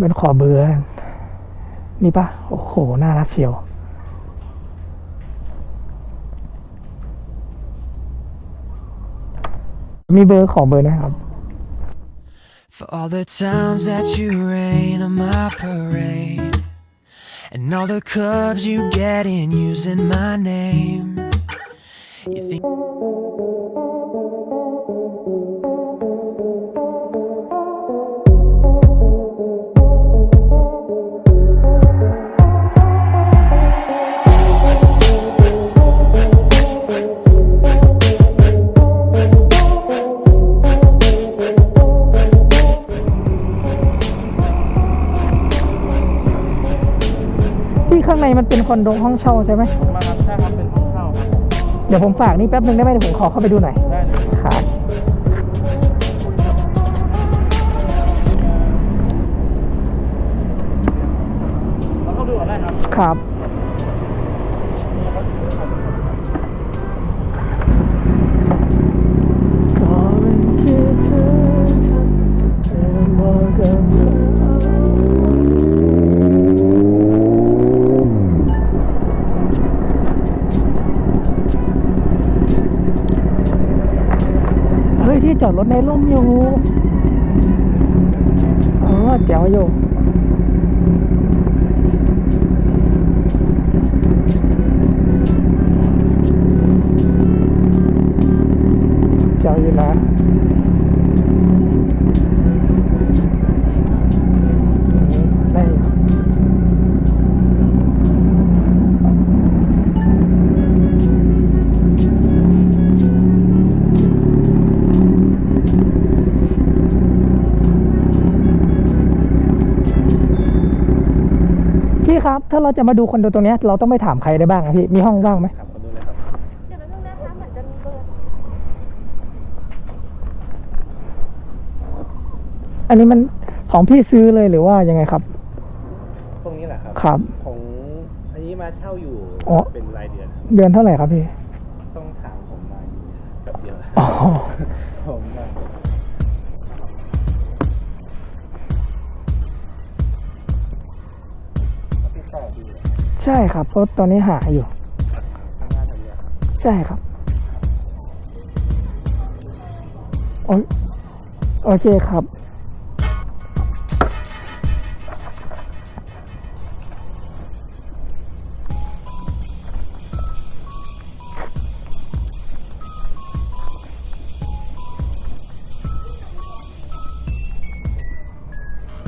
เป็นขอเบอร์นี่ปะโอ้โห น่ารักเชียวมีเบอร์ขอเบอร์นะครับ For all the times that you rain on my parade And all the clubs you get in using my name You think มันเป็นคอนโดห้องเช่าใช่ไหมมาครับใช่ครับเป็นห้องเช่าครับเดี๋ยวผมฝากนี่แป๊บนึงได้ไหมเดี๋ยวผมขอเข้าไปดูหน่อยได้เลยครับแล้วก็ดูก่อนได้ครับ ครับ ที่จอดรถในร่มอยู่อ๋อแจ๋วอยู่แจ๋วอยู่นะ ครับ ถ้าเราจะมาดูคอนโดตรงเนี้ยเราต้องไปถามใครได้บ้างอะพี่ มีห้องว่างไหม ครับมาดูเลยครับ เดี๋ยวแป๊บนึงนะคะเหมือนจะมีเบอร์อันนี้มันของพี่ซื้อเลยหรือว่ายังไงครับ ตรงนี้แหละครับ ครับ ของอันนี้มาเช่าอยู่อ๋อ เป็นรายเดือน เดือนเท่าไหร่ครับพี่ ต้องถามผมมาอยู่กับเดียวอ๋อ ผมมา ติดต่อดูใช่ครับเพราะตอนนี้หาอยู่ทางหน้าทางเนี้ยครับใช่ครับโอยโอเคครับ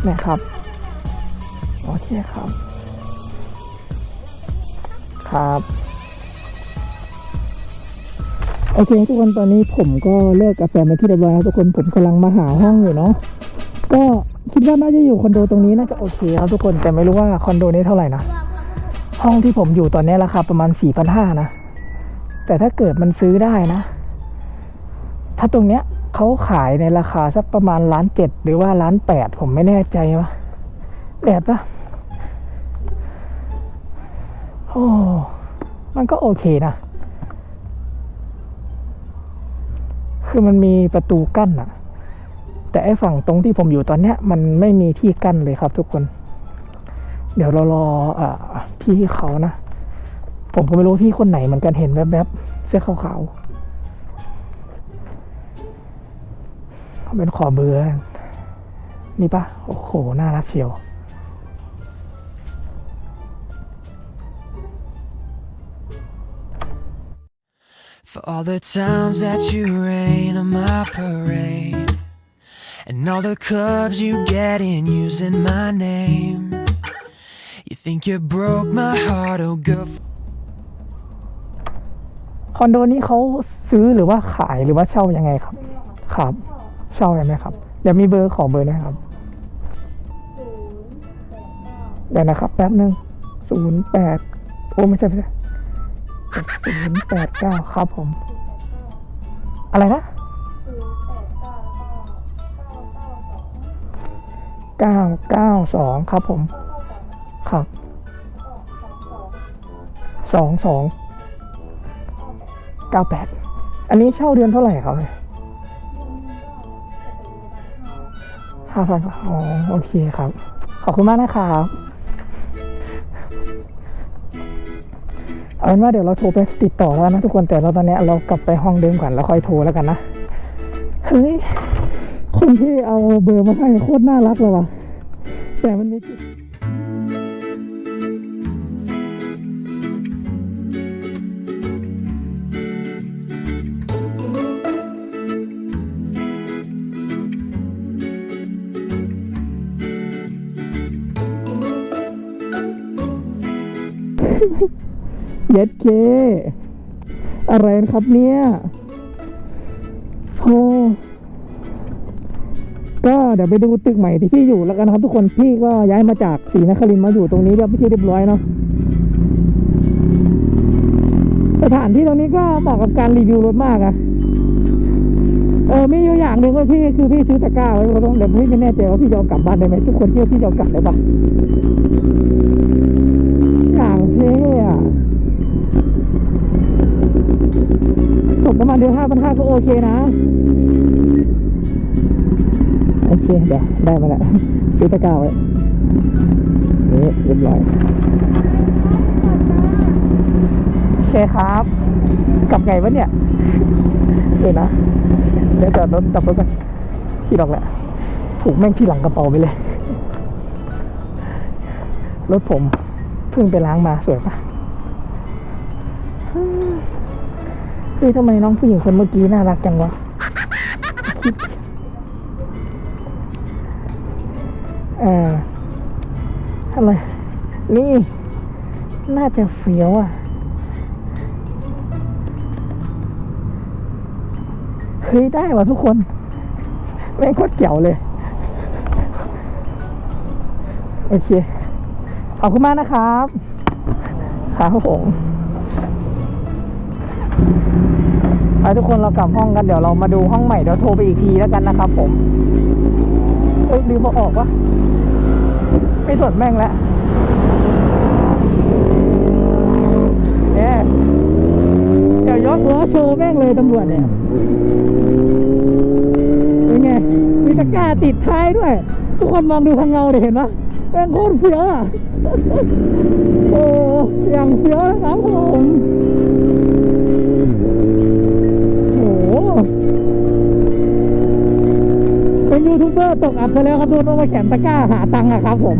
นะครับ โอเคครับ ครับโอเคทุกคนตอนนี้ผมก็เลิกกับแฟนไปนที่เรียบร้อยแล้วทุกคนผมกำลังมาหาห้องอยู่เนาะก็คิดว่าน่าจะอยู่คอนโดตรงนี้น่าจะโอเคครับทุกคนแต่ไม่รู้ว่าคอนโดนี้เท่าไหร่นะห้องที่ผมอยู่ตอนนี้ราคาประมาณสี่พันห้านะแต่ถ้าเกิดมันซื้อได้นะ ถ้าตรงเนี้ยเขาขายในราคาสักประมาณล้านเจ็ดหรือว่าล้านแปดผมไม่แน่ใจว่าแดดปะ โอ้มันก็โอเคนะ คือมันมีประตูกั้นอะแต่ไอ้ฝั่งตรงที่ผมอยู่ตอนเนี้ย มันไม่มีที่กั้นเลยครับทุกคน เดี๋ยวเรารออพี่เขานะ ผมก็ไม่รู้พี่คนไหนเหมือนกันเห็นแวบๆเสื้อขาวๆเขาเป็นขอเบือนี่ปะโอ้โห น่ารักเชียว all the times that you rain on my parade And all the clubs you get in using my name You think you broke my heart, oh girl คอนโดนี้เขาซื้อหรือว่าขายหรือว่าเช่ายังไงครับ ครับ เช่ายังไงครับเดี๋ยวมีเบอร์ขอเบอร์นะครับเดี๋ยวนะครับแป๊บหนึ่งศูนย์แปดโอ้ไม่ใช่ไม่ใช่ ศูนย์แปดเก้าครับผม อะไรนะเก้าเก้าสองครับผม ครับสองสองเก้าแปดอันนี้เช่าเดือนเท่าไหร่ครับห้าพันอ๋อโอเคครับ ขอบคุณมากนะครับ เอาเป็นว่าเดี๋ยวเราโทรไปติดต่อแล้วนะทุกคนแต่เราตอนนี้เรากลับไปห้องเดิมก่อนแล้วค่อยโทรแล้วกันนะเฮ้ยคนที่เอาเบอร์มาให้โคตรน่ารักเลยว่ะแต่มันมีจุด เย็ดเค อะไรนะครับเนี่ยโอ้ก็เดี๋ยวไปดูตึกใหม่ที่พี่อยู่แล้วกันนะครับ ทุกคนพี่ก็ย้ายมาจากศรีนครินมาอยู่ตรงนี้เรียบที่เรียบร้อยเนาะสถานที่ตรงนี้ก็เหมาะกับการรีวิวรถมากอะเออมีอยู่อย่างหนึ่งว่าพี่คือพี่ซื้อตะกร้าไว้เราต้องเดี๋ยวพี่ไม่แน่ใจว่าพี่จะเอากลับบ้านได้ไหมทุกคนเชื่อพี่จะเอากลับได้ปะ ตกประมาณเดือนห้าพันห้าก็โอเคนะ โอเค เดี๋ยว ได้มาแล้วซื้อตะกร้าไว้นี่เรียบร้อย โอเคครับ กลับไงวะเนี่ยเดี๋ยวนะ เดี๋ยวจอดรถจับรถกันที่ดอกแหละถูกแม่งที่หลังกระเป๋าไปเลย รถผมเพิ่งไปล้างมาสวยปะ เฮ้ยทำไมน้องผู้หญิงคนเมื่อกี้น่ารักจังวะ เอออะไร นี่ น่าจะเฟี้ยวอะ เฮ้ย ได้ว่ะทุกคนแม่งโคตรเจ๋วเลย โอเค ขอบคุณมากนะครับ ครับผม ไปทุกคนเรากลับห้องกันเดี๋ยวเรามาดูห้องใหม่เดี๋ยวโทรไปอีกทีแล้วกันนะครับ ผมเอ้ยลืมมาออกวะไม่สนแม่งแล้วเนี่ยเดี๋ยวยกล้อโชว์แม่งเลยตำรวจเนี่ยเป็นไงมีตะกร้าติดท้ายด้วย ทุกคนมองดูทางเงาเดี๋ยเห็นปะแม่งโคตรเฟี้ยวอะโอ้ยังเฟี้ยวนะครับผม เป็นยูทูบเบอร์ตกอับไปแล้วครับทุกคนต้องมาแขนตะกร้าหาตังค์อะครับ ผม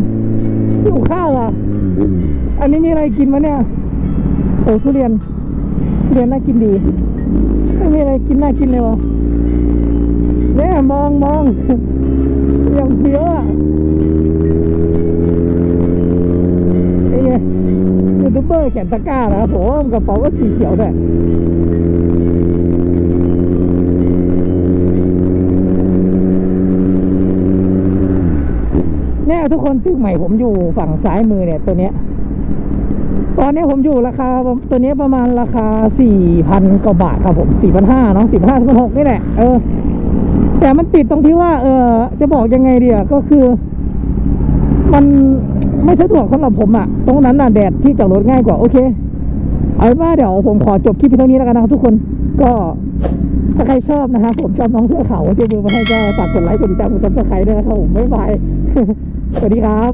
หิวข้าวอะอันนี้มีอะไรกินวะเนี่ยโอ้ทุเรียนทุเรียนน่ากินดี ไม่มีอะไรกินน่ากินเลยวะเนี่ยมองมองยังเฟี้ยวอะไงยูทูบเบอร์แขนตะกร้านะครับผมกระเป๋าก็สีเขียวด้วย ทุกคนตึกใหม่ผมอยู่ฝั่งซ้ายมือเนี่ยตัวเนี้ย ตอนนี้ผมอยู่ราคาตัวนี้ประมาณราคาสี่พันกว่าบาทครับผมสี่พันห้าเนาะสี่พันห้าสี่พันหกนี่แหละเออแต่มันติดตรงที่ว่า เออจะบอกยังไงเดีอะก็คือ มันไม่สะดวกสำหรับผมอะตรงนั้นน่ะแดดที่จอดรถง่ายกว่าโอเค เอาเป็นว่าเดี๋ยวผมขอจบคลิปเท่านี้แล้วกันนะครับทุกคน ก็ถ้าใครชอบนะครับผมชอบน้องเสื้อขาวที่มือมาให้ก็ฝากกดไลค์กดติดตามกดซับสไครต์ด้วยนะครับผมบ๊ายบายสวัสดีครับ